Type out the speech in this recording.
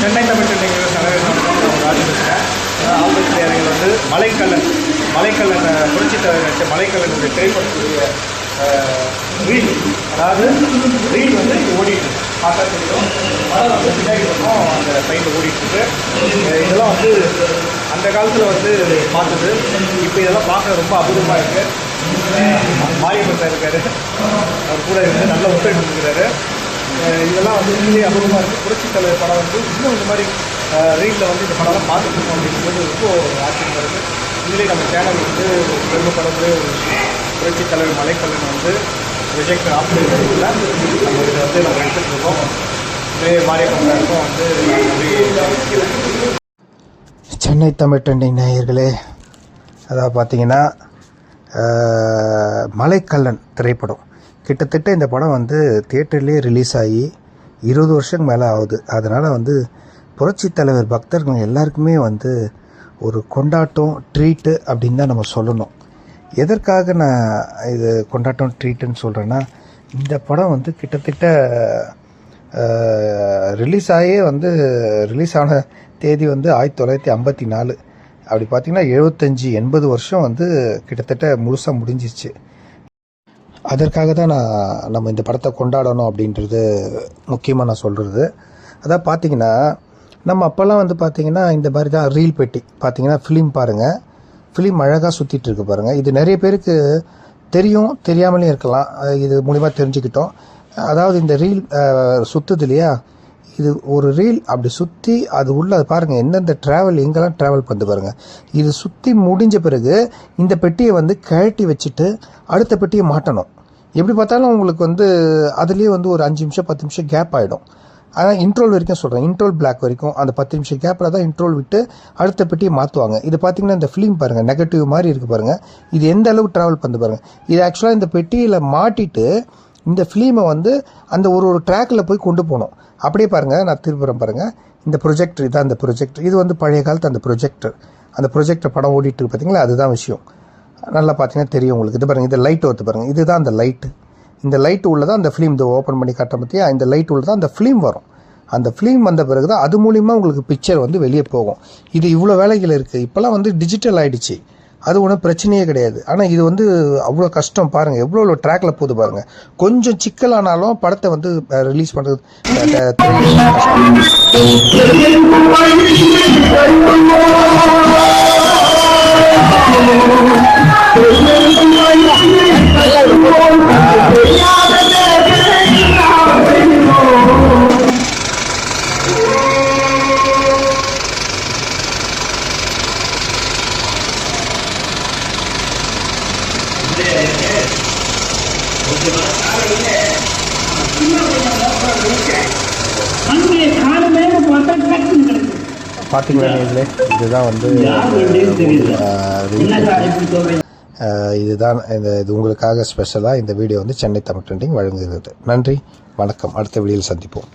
சென்னை தமிழ் சென்னைங்கிற தலைவர் ராஜேந்திரன் ஆபத்து நேரங்கள் வந்து மலைக்கல்லன் மலைக்கல்லன் புரட்சி தலைவர் நடிச்ச மலைக்கல்லனுடைய திரைப்படத்துடைய ரீல் அதாவது ரீல் வந்து ஓடிட்டு இருக்கு. பார்த்தா தெரியும். மழை வந்து பின்னாடி பக்கம் அந்த சைடில் ஓடிட்டுருக்கு இதெல்லாம் வந்து அந்த காலத்தில் வந்து பார்த்தது. இப்போ இதெல்லாம் பார்க்க ரொம்ப அபூர்வமாக இருக்குது மாரியப்பன் சார் இருக்காரு. அவர் கூட இருந்து நல்ல ஒத்துழைப்பு இருக்கிறாரு இதெல்லாம் வந்து உண்மையிலே அபூர்வமாக இருக்குது புரட்சி தலைவர் படம் வந்து இன்னும் இந்த மாதிரி ரீலில் வந்து இந்த படம்லாம் பார்த்துட்டு இருக்கோம் அப்படிங்கிறது ரொம்ப ஆச்சரியமாக இருக்குது உண்மையிலேயே நம்ம சேனல் வந்து பெருமைப்படுறது ஒரு விஷயம் புரட்சி தலைவர் மலைக்கல்லன் வந்து ரிஜெக்ட் ஆப்ஷன் நம்ம இதை வந்து நம்ம எடுத்துகிட்டு இருக்கோம். உண்மையிலேயே மாரியப்பன் வந்து சென்னை தமிழ் ட்ரெண்டிங் நேயர்களே அதாவது பார்த்தீங்கன்னா மலைக்கல்லன் திரைப்படம். கிட்டத்தட்ட இந்த படம் வந்து தியேட்டர்லேயே ரிலீஸ் ஆகி இருபது வருஷம் மேலே ஆகுது. அதனால் வந்து புரட்சி தலைவர் பக்தர்கள் எல்லாருக்குமே வந்து ஒரு கொண்டாட்டம் ட்ரீட்டு அப்படின்னு தான் நம்ம சொல்லணும். எதற்காக நான் இது கொண்டாட்டம் ட்ரீட்டுன்னு சொல்கிறேன்னா இந்த படம் வந்து கிட்டத்தட்ட ரிலீஸ் ஆகியே வந்து ரிலீஸ் ஆன தேதி வந்து ஆயிரத்தி தொள்ளாயிரத்தி ஐம்பத்தி நாலு. அப்படி பார்த்திங்கன்னா எழுபத்தஞ்சி எண்பது வருஷம் வந்து கிட்டத்தட்ட முழுசாக முடிஞ்சிச்சு அதற்காக தான் நான் நம்ம இந்த படத்தை கொண்டாடணும் அப்படின்றது முக்கியமாக நான் சொல்கிறது அதான் பார்த்தீங்கன்னா நம்ம அப்போல்லாம் வந்து பார்த்திங்கன்னா இந்த மாதிரி தான் ரீல் பெட்டி. பார்த்தீங்கன்னா ஃபிலிம் பாருங்கள் ஃபிலிம் அழகாக சுற்றிட்டு இருக்கு பாருங்கள் இது நிறைய பேருக்கு தெரியும் தெரியாமலே இருக்கலாம். இது மூலிமா தெரிஞ்சுக்கிட்டோம். அதாவது இந்த ரீல் சுற்றுது இல்லையா? இது ஒரு ரீல் அப்படி சுற்றி அது உள்ள பாருங்கள் எந்தெந்த ட்ராவல் எங்கெல்லாம் ட்ராவல் பண்ணி பாருங்கள் இது சுற்றி முடிஞ்ச பிறகு இந்த பெட்டியை வந்து கழட்டி வச்சுட்டு அடுத்த பெட்டியை மாட்டணும். எப்படி பார்த்தாலும் உங்களுக்கு வந்து அதுலேயே வந்து ஒரு அஞ்சு நிமிஷம் பத்து நிமிஷம் கேப் ஆகிடும் அதான் இன்ட்ரோல் வரைக்கும் சொல்கிறேன் இன்ட்ரோல் பிளாக் வரைக்கும் அந்த பத்து நிமிஷம் கேப்பில் தான் இன்ட்ரோல் விட்டு அடுத்த பெட்டியை மாற்றுவாங்க இது பார்த்தீங்கன்னா இந்த ஃபிலிம் பாருங்கள் நெகட்டிவ் மாதிரி இருக்குது பாருங்கள் இது எந்த அளவுக்கு ட்ராவல் பண்ணு பாருங்கள் இது ஆக்சுவலாக இந்த பெட்டியில் மாட்டிட்டு இந்த ஃபிலிமை வந்து அந்த ஒரு ஒரு ட்ராக்கில் போய் கொண்டு போகணும். அப்படியே பாருங்கள் நான் திருப்புறேன் பாருங்கள் இந்த ப்ரொஜெக்டர் இதான் அந்த ப்ரொஜெக்டர் இது வந்து பழைய காலத்து அந்த ப்ரொஜெக்டர் அந்த ப்ரொஜெக்டர் படம் ஓடிட்டு பார்த்தீங்களா அதுதான் விஷயம். நல்லா பார்த்தீங்கன்னா தெரியும் உங்களுக்கு. இது பாருங்கள் இது லைட் ஒத்து பாருங்கள் இதுதான் அந்த லைட்டு இந்த லைட் உள்ள தான் அந்த ஃபிலிம் இதை ஓப்பன் பண்ணி காட்ட பற்றியா இந்த லைட் உள்ள தான் அந்த ஃபிலிம் வரும். அந்த ஃபிலிம் வந்த பிறகு தான் அது மூலிமா உங்களுக்கு பிக்சர் வந்து வெளியே போகும். இது இவ்வளோ வேலைகள் இருக்குது இப்போல்லாம் வந்து டிஜிட்டல் ஆகிடுச்சு அது ஒன்றும் பிரச்சனையே கிடையாது. ஆனால் இது வந்து அவ்வளோ கஷ்டம் பாருங்கள் எவ்வளோ எவ்வளோ ட்ராக்ல போகுது பாருங்கள் கொஞ்சம் சிக்கலானாலும் படத்தை வந்து ரிலீஸ் பண்ணுறது பார்த்தீங்களா இதுதான் வந்து இதுதான் இந்த இது உங்களுக்காக ஸ்பெஷலாக இந்த வீடியோ வந்து சென்னை தமிழ் ட்ரெண்டிங் வழங்குகிறது. நன்றி வணக்கம். அடுத்த வீடியோவில் சந்திப்போம்.